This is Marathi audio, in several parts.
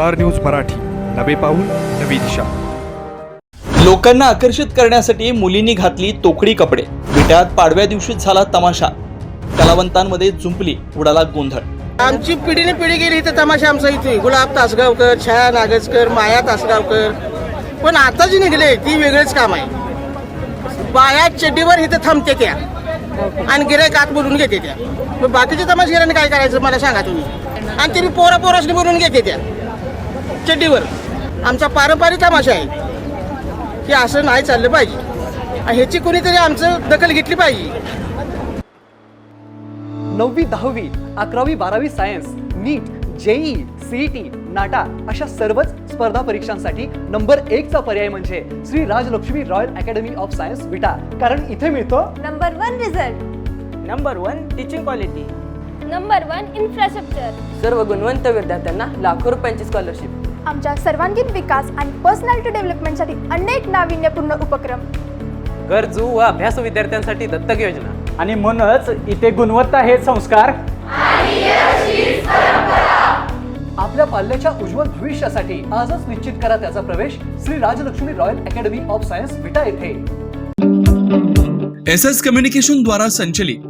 Star news Marathi. नवे पाऊल नवी दिशा. लोकांना आकर्षित करण्यासाठी मुलींनी घातली तोकडी कपडे. विट्यात पाडव्या दिवशीच झाला तमाशा. कलावंतांमध्ये जुंपली उडाला गोंधळ. आमची पिढीने पिढी गेली इथे तमाशा आमचा इथे. गुलाब तासगावकर छाया नागजकर माया तासगावकर. पण आता जी निघले ती वेगळंच काम आहे. बाया चड्डीवर इथे थांबते त्या. आणि गिरायक आत बोलून घेते त्या. मग बाकीच्या तमाशगिरांनी काय करायचं मला सांगा तुम्ही. आणि तरी पोरा पोरासनी बोलून घेते त्या. चड्डीवर. आमचा पारंपरिक तमाशा आहे की असं नाही चाललं पाहिजे. ह्याची कोणीतरी आमचं दखल घेतली पाहिजे. नववी दहावी अकरावी बारावी science NEET JEE CET NATA अशा सर्वच स्पर्धा परीक्षांसाठी नंबर एकचा पर्याय म्हणजे Shri Rajalakshmi royal academy of science Vita. कारण इथे मिळतो number one result number one teaching quality number one infrastructure सर्व गुणवंत विद्यार्थ्यांना लाखो रुपयांची स्कॉलरशिप आमच्या सर्वांगीण विकास आणि पर्सनॅलिटी डेव्हलपमेंटसाठी अनेक नाविन्यपूर्ण उपक्रम. गरजू व अभ्यास विद्यार्थ्यांसाठी दत्तक योजना. आणि म्हणूनच इथे गुणवत्ता हे संस्कार. आपल्या पाल्याच्या उज्ज्वल भविष्यासाठी आजच निश्चित करा त्याचा प्रवेश Shri Rajalakshmi royal academy of science Vita येथे. एस एस कम्युनिकेशन द्वारा संचलित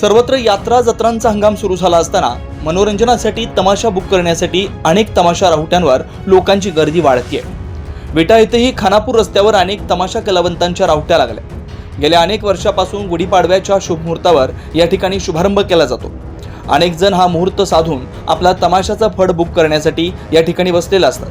सर्वत्र यात्रा जत्रांचा हंगाम सुरू झाला असताना मनोरंजनासाठी तमाशा बुक करण्यासाठी अनेक तमाशा राहुट्यांवर लोकांची गर्दी वाढतीये. विटा येथेही खानापूर रस्त्यावर अनेक तमाशा कलावंतांच्या राहुट्या लागल्या. गेल्या अनेक वर्षापासून गुढीपाडव्याच्या शुभमुहूर्तावर या ठिकाणी शुभारंभ केला जातो. अनेक जण हा मुहूर्त साधून आपला तमाशाचा फड बुक करण्यासाठी या ठिकाणी बसलेला असतात.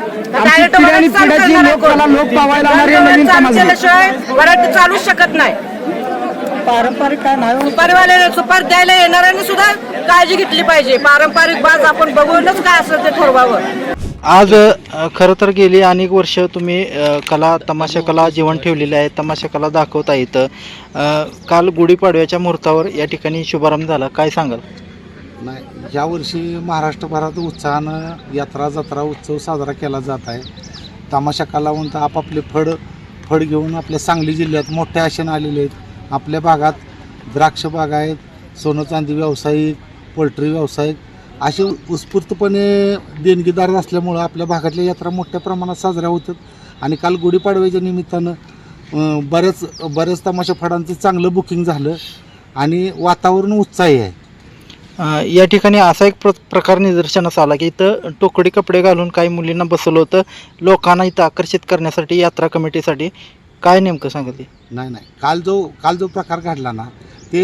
मराठी केल्याशिवाय चालूच शकत नाही. पारंपरिक काय नाही सुपारीवाले सुपारी द्यायला येणाऱ्यांनी सुद्धा काळजी घेतली पाहिजे. पारंपरिक बाज आपण बघूनच काय असेल ते ठरवावं. आज अ, खरं तर गेली अनेक वर्ष तुम्ही अ, कला तमाशा कला जीवन ठेवलेली आहे. तमाशा कला दाखवता येतं अ, काल गुढीपाडव्याच्या मुहूर्तावर या ठिकाणी शुभारंभ झाला. काय सांगाल? नाही यावर्षी महाराष्ट्रभरात उत्साहानं यात्रा जत्रा उत्सव साजरा केला जात आहे. तमाशा कलावंत आपापले फड फड घेऊन आपल्या सांगली जिल्ह्यात मोठ्या आशेनं आलेले आहेत. आपल्या भागात द्राक्ष बाग आहेत सोनं चांदी व्यावसायिक पोल्ट्री व्यावसायिक असे उत्स्फूर्तपणे देणगीदार असल्यामुळं आपल्या भागातल्या यात्रा मोठ्या प्रमाणात साजऱ्या होतात. आणि काल गुढीपाडव्याच्या निमित्तानं बऱ्याच बऱ्याच तमाशा फडांचं चांगलं बुकिंग झालं. आणि वातावरण उत्साही आहे. या ठिकाणी असा एक प्र प्रकार निदर्शनास आला की इथं टोकडी कपडे घालून काही मुलींना बसवलं होतं. लोकांना इथं आकर्षित करण्यासाठी यात्रा कमिटीसाठी. काय नेमकं सांगितले नाही नाही. काल जो काल जो प्रकार घडला ना ते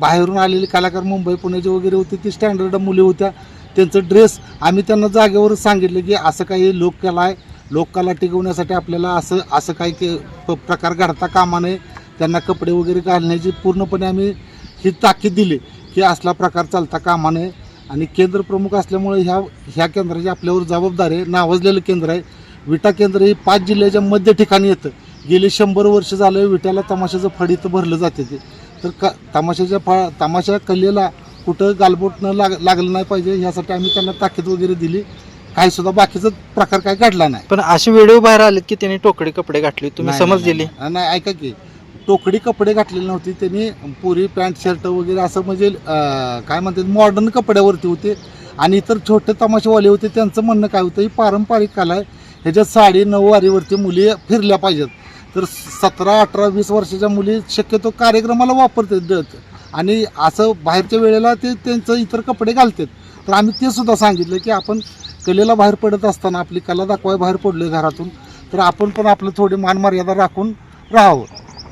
बाहेरून आलेले कलाकार मुंबई पुण्याचे वगैरे होते ते स्टँडर्ड मुली होत्या. त्यांचं ड्रेस आम्ही त्यांना जागेवरच सांगितलं की असं काही लोककला आहे. लोककला टिकवण्यासाठी आपल्याला असं असं काही प- प्रकार घडता कामा नये. त्यांना कपडे वगैरे घालण्याची पूर्णपणे आम्ही ही ताकीद दिली. की असला प्रकार चालता कामा नये आणि केंद्र प्रमुख असल्यामुळे ह्या ह्या केंद्राची आपल्यावर जबाबदारी आहे नावाजलेलं केंद्र आहे. विटा केंद्र हे पाच जिल्ह्याच्या मध्य ठिकाणी येतं. गेली शंभर वर्ष झालं विट्याला तमाशाचं फड इथं भरलं जाते ते. तर क तमाशाच्या फा तमाशा कलेला कुठं गालबोट न लाग लागलं नाही पाहिजे ह्यासाठी आम्ही त्यांना ताकीद वगैरे दिली. काही सुद्धा बाकीचा प्रकार काय घडला नाही. पण असे व्हिडिओ बाहेर आलेत की त्यांनी टोकडी कपडे घातले तुम्ही समज दिली? नाही ऐका की टोकडी कपडे घातलेले नव्हते. त्यांनी पुरी पॅन्ट शर्ट वगैरे असं म्हणजे काय म्हणतात मॉडर्न कपड्यावरती होते. आणि इतर छोटे तमाशेवाले होते. त्यांचं म्हणणं काय होतं ही पारंपरिक कला आहे. ह्याच्यात साडी नऊवारीवरती मुली फिरल्या पाहिजेत. तर सतरा अठरा वीस वर्षाच्या मुली शक्यतो कार्यक्रमाला वापरतात ड- आणि असं बाहेरच्या वेळेला ते त्यांचं इतर कपडे घालतात. तर आम्ही ते सुद्धा सांगितलं की आपण कलेला बाहेर पडत असताना आपली कला दाखवाय बाहेर पडलोय घरातून तर आपण पण आपलं थोडी मानमर्यादा राखून राहावं.